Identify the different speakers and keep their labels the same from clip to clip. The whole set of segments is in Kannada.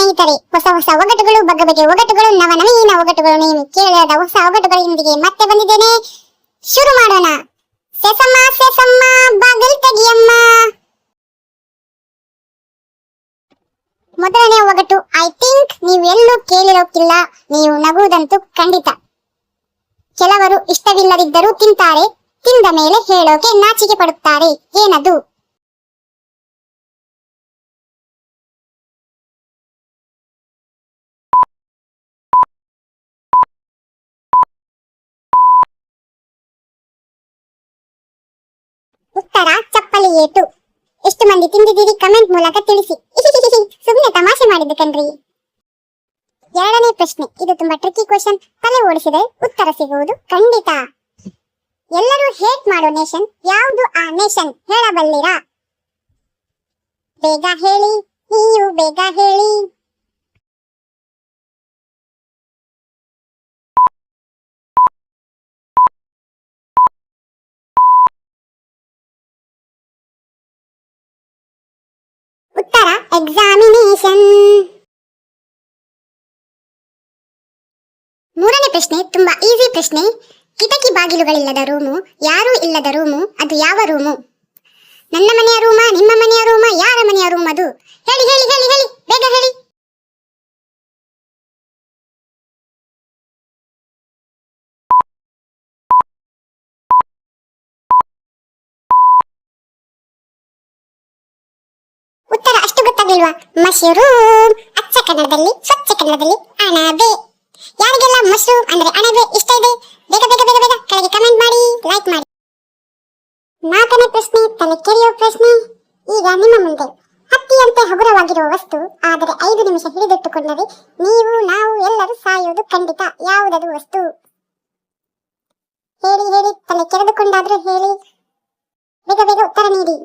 Speaker 1: ಸ್ನೇಹಿತರೆ, ಹೊಸ ಹೊಸ ಒಗಟುಗಳು ಬಗ್ಗೆ ಬಗ್ಗೆ ಒಗಟುಗಳು, ನವನವೀನ ಒಗಟುಗಳು ನೀವು ಕೇಳದ ಹೊಸ ಒಗಟುಗಳೊಂದಿಗೆ ಮತ್ತೆ ಬಂದಿದ್ದೇನೆ. ಶುರು ಮಾಡೋಣ. ಸೆಸಮ್ಮ ಸೆಸಮ್ಮ ಬಾಗಿಲು ತೆಗಿಯಮ್ಮ. ಮೊದಲನೇ ಒಗಟು ಐ ಥಿಂಕ್ ಎಲ್ಲೂ ಕೇಳಿರೋಕ್ಕಿಲ್ಲ, ನೀವು ನಗುವುದಂತೂ ಖಂಡಿತ. ಕೆಲವರು ಇಷ್ಟವಿಲ್ಲದಿದ್ದರೂ ತಿಂತಾರೆ, ತಿಂದ ಮೇಲೆ ಹೇಳೋಕೆ ನಾಚಿಕೆ ಪಡುತ್ತಾರೆ, ಏನದು? ಏಟು. ಎಷ್ಟು ಮಂದಿ ತಿಂದಿದ್ದೀರಿ ಕಮೆಂಟ್ ಮೂಲಕ ತಿಳಿಸಿ. ಸುಮ್ಮನೆ ತಮಾಷೆ ಮಾಡಿದ್ದು ಕಣ್ರಿ. ಎರಡನೇ ಪ್ರಶ್ನೆ, ಇದು ತುಂಬಾ ಟ್ರಿಕಿ ಕ್ವಶನ್ ತಲೆ ಓಡಿಸಿದರೆ ಉತ್ತರ ಸಿಗುವುದು ಖಂಡಿತ. ಎಲ್ಲರೂ ಹೇಟ್ ಮಾಡೋ ನೇಷನ್ ಯಾವುದು ಆ ನೇಷನ್ ಹೇಳಬಲ್ಲಿರಾ? ಬೇಗ ಹೇಳಿ, ನೀವು ಬೇಗ ಹೇಳಿ. ಎಕ್ಸಾಮಿನೇಷನ್ ಮೂರನೇ ಪ್ರಶ್ನೆ, ತುಂಬಾ ಈಸಿ ಪ್ರಶ್ನೆ. ಕಿಟಕಿ ಬಾಗಿಲುಗಳಿಲ್ಲದ ರೂಮು, ಯಾರೂ ಇಲ್ಲದ ರೂಮು, ಅದು ಯಾವ ರೂಮು? ನನ್ನ ಮನೆಯ ರೂಮ, ನಿಮ್ಮ ಮನೆಯ ರೂಮ, ಯಾರ ಮನೆಯ ರೂಮ್ ಅದು ಗೊತ್ತಾಗ್ಲಿಲ್ವಾ ಮಶ್ರೂಮ್. ಅಚ್ಚ ಕನ್ನಡದಲ್ಲಿ, ಸ್ವಚ್ಛ ಕನ್ನಡದಲ್ಲಿ ಅಣಬೆ. ಯಾರಿಗೆಲ್ಲ ಮಶ್ರೂಮ್ ಅಂದ್ರೆ ಅಣಬೆ ಇಷ್ಟ ಇದೆ, ಬೇಗ ಬೇಗ ಬೇಗ ಬೇಗ ಕೆಳಗೆ ಕಮೆಂಟ್ ಮಾಡಿ ಲೈಕ್ ಮಾಡಿ. ನಾಲ್ಕನೇ ಪ್ರಶ್ನೆ, ತಲೆ ಕೆರೆಯೋ ಪ್ರಶ್ನೆ. ಈಗ ನಿಮ್ಮ ಮುಂದೆ ಹತ್ತಿಯಂತೆ ಹಗುರವಾಗಿರುವ ವಸ್ತು, ಆದರೆ ಐದು ನಿಮಿಷ ಹಿಡಿದಿಟ್ಟುಕೊಂಡರೆ ನೀವು, ನಾವು ಎಲ್ಲರೂ ಸಾಯುವುದು ಖಂಡಿತ ಯಾವುದದು ವಸ್ತು? ಹೇಳಿ ಹೇಳಿ, ತಲೆ ಕೆರೆದುಕೊಂಡಾದ್ರೂ ಹೇಳಿ. ಬೇಗ ಬೇಗ ಉತ್ತರ ನೀಡಿ.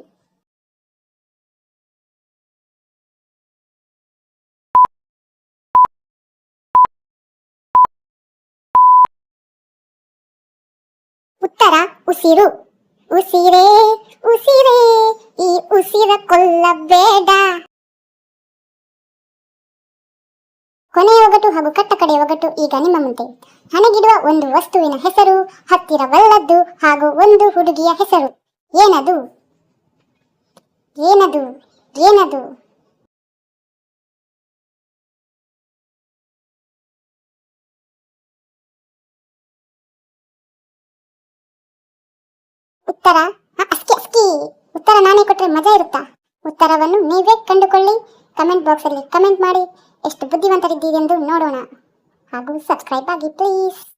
Speaker 1: ಉತ್ತರ ಉಸಿರು. ಉಸಿರೇ ಉಸಿರೇ, ಈ ಉಸಿರ ಕೊಲ್ಲಬೇಡ. ಕೊನೆಯ ಒಗಟು ಹಾಗೂ ಕಟ್ಟ ಕಡೆಯ ಒಗಟು ಈಗ ನಿಮ್ಮ ಮುಂದೆ. ಹಣಗಿಡುವ ಒಂದು ವಸ್ತುವಿನ ಹೆಸರು, ಹತ್ತಿರವಲ್ಲದ್ದು ಹಾಗೂ ಒಂದು ಹುಡುಗಿಯ ಹೆಸರು. ಏನದು? ಏನದು? ಏನದು? ಉತ್ತರ ಅಸ್ಕಿ ಅಸ್ಕಿ. ಉತ್ತರ ನಾನೇ ಕೊಟ್ಟರೆ ಮಜಾ ಇರುತ್ತಾ? ಉತ್ತರವನ್ನು ನೀವೇ ಕಂಡುಕೊಳ್ಳಿ. ಕಮೆಂಟ್ ಬಾಕ್ಸ್ ಅಲ್ಲಿ ಕಮೆಂಟ್ ಮಾಡಿ. ಎಷ್ಟು ಬುದ್ಧಿವಂತರಿದ್ದೀರಿ ಎಂದು ನೋಡೋಣ. ಹಾಗೂ ಸಬ್ಸ್ಕ್ರೈಬ್ ಆಗಿ, ಪ್ಲೀಸ್.